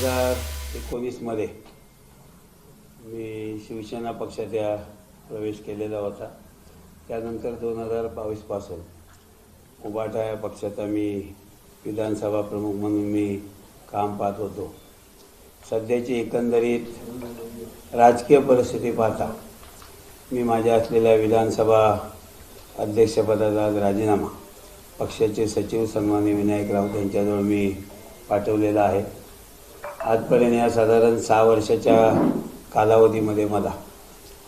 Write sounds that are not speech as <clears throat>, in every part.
हजार एकोणीसमध्ये मी शिवसेना पक्षात या प्रवेश केलेला होता. त्यानंतर दोन हजार बावीसपासून उबाटा या पक्षाचा मी विधानसभा प्रमुख म्हणून मी काम पाहत होतो. सध्याची एकंदरीत राजकीय परिस्थिती पाहता मी माझ्या असलेल्या विधानसभा अध्यक्षपदाचा राजीनामा. पक्षाचे सचिव सन्मानी विनायक राऊत यांच्याजवळ मी पाठवलेला आहे. आजपर्यंत या साधारण सहा वर्षाच्या कालावधीमध्ये मला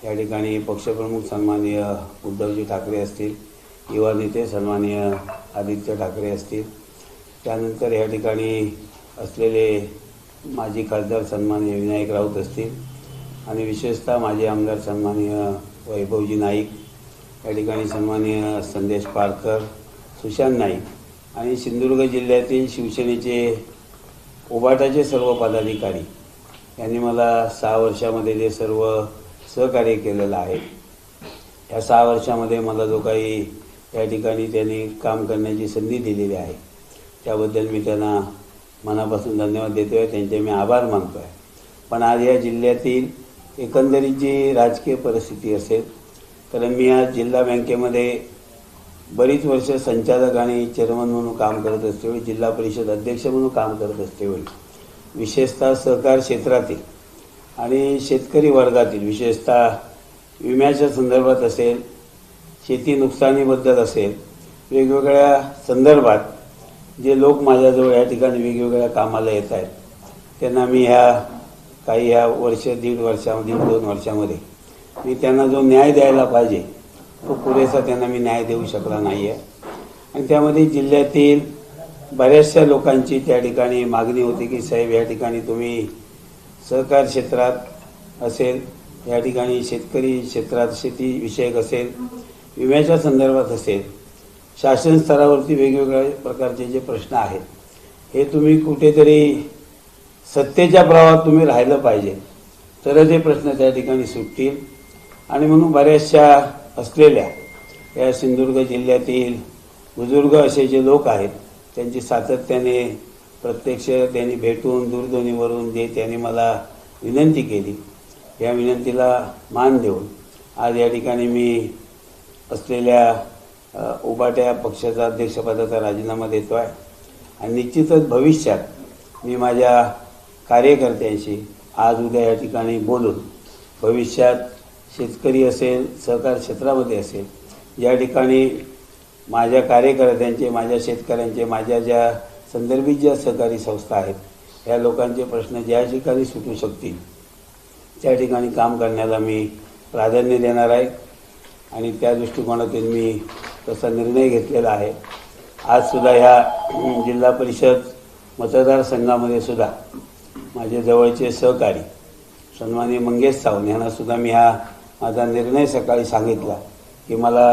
या ठिकाणी पक्षप्रमुख सन्माननीय उद्धवजी ठाकरे असतील युवा नेते सन्माननीय आदित्य ठाकरे असतील त्यानंतर या ठिकाणी असलेले माजी खासदार सन्माननीय विनायक राऊत असतील आणि विशेषतः माजी आमदार सन्माननीय वैभवजी नाईक या ठिकाणी सन्माननीय संदेश पारकर सुशांत नाईक आणि सिंधुदुर्ग जिल्ह्यातील शिवसेनेचे उबाटाचे सर्व पदाधिकारी यांनी मला सहा वर्षामध्ये जे सर्व सहकार्य केलेलं आहे या सहा वर्षामध्ये मला जो काही या ठिकाणी त्यांनी काम करण्याची संधी दिलेली आहे त्याबद्दल मी त्यांना मनापासून धन्यवाद देतो आहे त्यांचे मी आभार मानतो आहे पण आज या जिल्ह्यातील एकंदरीत जी राजकीय परिस्थिती असेल तर मी आज जिल्हा बँकेमध्ये बरीच वर्ष संचालक आणि चेअरमन म्हणून काम करत असतेवेळी जिल्हा परिषद अध्यक्ष म्हणून काम करत असतेवेळी विशेषतः सहकार क्षेत्रातील आणि शेतकरी वर्गातील विशेषतः विम्याच्या संदर्भात असेल शेती नुकसानीबद्दल असेल वेगवेगळ्या संदर्भात जे लोक माझ्याजवळ या ठिकाणी वेगवेगळ्या कामाला येत आहेत त्यांना मी ह्या काही ह्या वर्ष दीड वर्षामध्ये दोन वर्षामध्ये मी त्यांना जो न्याय द्यायला पाहिजे तो पुरेसा त्यांना मी न्याय देऊ शकला नाही आहे आणि त्यामध्ये जिल्ह्यातील बऱ्याचशा लोकांची त्या ठिकाणी मागणी होती की साहेब या ठिकाणी तुम्ही सहकार क्षेत्रात असेल या ठिकाणी शेतकरी क्षेत्रात शेतीविषयक असेल विम्याच्या संदर्भात असेल शासन स्तरावरती वेगवेगळ्या प्रकारचे जे प्रश्न आहेत हे तुम्ही कुठेतरी सत्तेच्या प्रवाहात तुम्ही राहिलं पाहिजे. तरच हे प्रश्न त्या ठिकाणी सुटतील. आणि म्हणून बऱ्याचशा असलेल्या या सिंधुदुर्ग जिल्ह्यातील बुजुर्ग असे जे लोक आहेत त्यांची सातत्याने प्रत्यक्ष त्यांनी भेटून दूरध्वनीवरून जे त्यांनी मला विनंती केली या विनंतीला मान देऊन आज या ठिकाणी मी असलेल्या उबाट्या पक्षाचा अध्यक्षपदाचा राजीनामा देतो आहे आणि निश्चितच भविष्यात मी माझ्या कार्यकर्त्यांशी आज उद्या या ठिकाणी बोलून भविष्यात शेतकरी असेल सहकार क्षेत्रामध्ये असेल या ठिकाणी माझ्या कार्यकर्त्यांचे माझ्या शेतकऱ्यांचे माझ्या ज्या संदर्भित ज्या सहकारी संस्था आहेत या लोकांचे प्रश्न ज्या ठिकाणी सुटू शकतील त्या ठिकाणी काम करण्याला मी प्राधान्य देणार आहे. आणि त्या दृष्टिकोनातून मी तसा निर्णय घेतलेला आहे. आजसुद्धा ह्या जिल्हा परिषद मतदारसंघामध्ये सुद्धा माझे जवळचे सहकारी सन्मानी मंगेश सावंत यांनासुद्धा मी ह्या माझा निर्णय सकाळी सांगितला की मला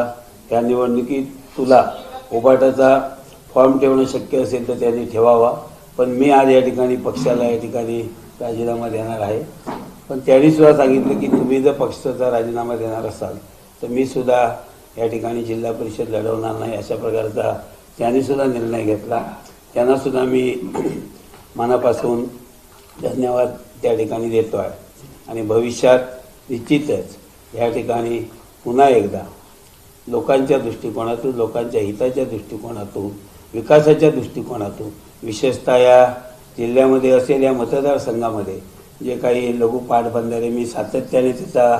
या निवडणुकीत तुला उभाटाचा फॉर्म ठेवणं शक्य असेल तर त्यांनी ठेवावा. पण मी आज या ठिकाणी पक्षाला या ठिकाणी राजीनामा देणार आहे. पण त्यांनी सुद्धा सांगितलं की तुम्ही जर पक्षाचा राजीनामा देणार असाल तर मी सुद्धा या ठिकाणी जिल्हा परिषद लढवणार नाही अशा प्रकारचा त्यांनी सुद्धा निर्णय घेतला. त्यांना सुद्धा मी <clears throat> मनापासून धन्यवाद त्या ठिकाणी देतो आहे आणि भविष्यात निश्चितच या ठिकाणी पुन्हा एकदा लोकांच्या दृष्टिकोनातून लोकांच्या हिताच्या दृष्टिकोनातून विकासाच्या दृष्टिकोनातून विशेषतः या जिल्ह्यामध्ये असेल या मतदारसंघामध्ये जे काही लघु पाटबंधारे मी सातत्याने त्याचा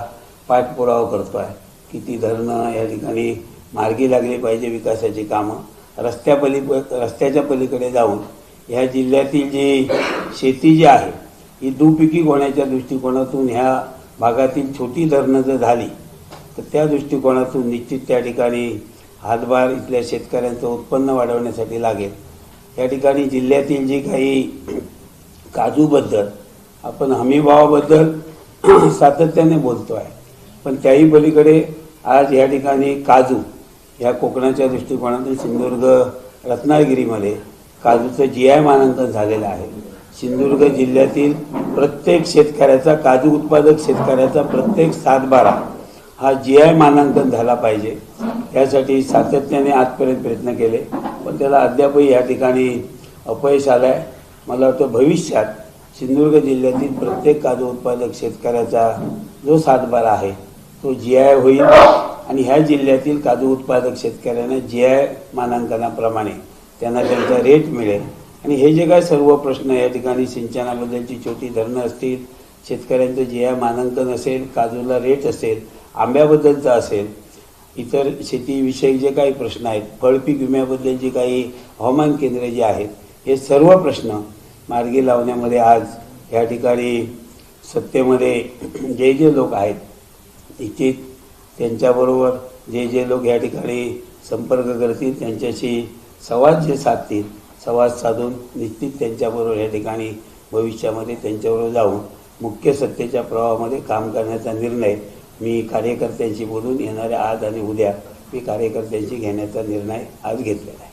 पाठपुरावा करतो आहे किती धरणं या ठिकाणी मार्गी लागली पाहिजे विकासाची कामं. रस्त्यापली रस्त्याच्या पलीकडे जाऊन ह्या जिल्ह्यातील जी शेती जी आहे ही दुपिकी होण्याच्या दृष्टिकोनातून ह्या भागातील छोटी धरणं जर झाली तर त्या दृष्टिकोनातून निश्चित त्या ठिकाणी हातभार इथल्या शेतकऱ्यांचं उत्पन्न वाढवण्यासाठी लागेल. या ठिकाणी जिल्ह्यातील जी काही <clears throat> काजूबद्दल आपण हमीभावाबद्दल <clears throat> सातत्याने बोलतो आहे. पण त्याही पलीकडे आज या ठिकाणी काजू या कोकणाच्या दृष्टिकोनातून सिंधुदुर्ग रत्नागिरीमध्ये काजूचं जी आय मानांकन झालेलं आहे. सिंधुदुर्ग जिल्ह्यातील प्रत्येक शेतकऱ्याचा काजू उत्पादक शेतकऱ्याचा प्रत्येक सातबारा हा जी आय मानांकन झाला पाहिजे. यासाठी सातत्याने आजपर्यंत प्रयत्न केले. पण त्याला अद्यापही या ठिकाणी अपयश आलं आहे मला वाटतं भविष्यात सिंधुदुर्ग जिल्ह्यातील प्रत्येक काजू उत्पादक शेतकऱ्याचा जो सातबारा आहे तो जी आय होईल. आणि ह्या जिल्ह्यातील काजू उत्पादक शेतकऱ्यांना जी आय मानांकनाप्रमाणे त्यांना त्यांचा रेट मिळेल. आणि हे जे काय सर्व प्रश्न या ठिकाणी सिंचनाबद्दलची छोटी धरणं असतील शेतकऱ्यांचं जे आय मानांकन असेल काजूला रेट असेल आंब्याबद्दलचा असेल इतर शेतीविषयक जे काही प्रश्न आहेत फळपीक विम्याबद्दलची काही हवामान केंद्रे जी आहेत हे सर्व प्रश्न मार्गी लावण्यामध्ये आज या ठिकाणी सत्तेमध्ये जे जे लोक आहेत इच्छित त्यांच्याबरोबर जे जे लोक या ठिकाणी संपर्क करतील त्यांच्याशी संवाद जे साधतील संवाद साधून निश्चित त्यांच्याबरोबर या ठिकाणी भविष्यामध्ये त्यांच्याबरोबर जाऊन मुख्य सत्तेच्या प्रवाहामध्ये काम करण्याचा निर्णय मी कार्यकर्त्यांशी बोलून येणाऱ्या आज आणि उद्या मी कार्यकर्त्यांशी घेण्याचा निर्णय आज घेतलेला आहे.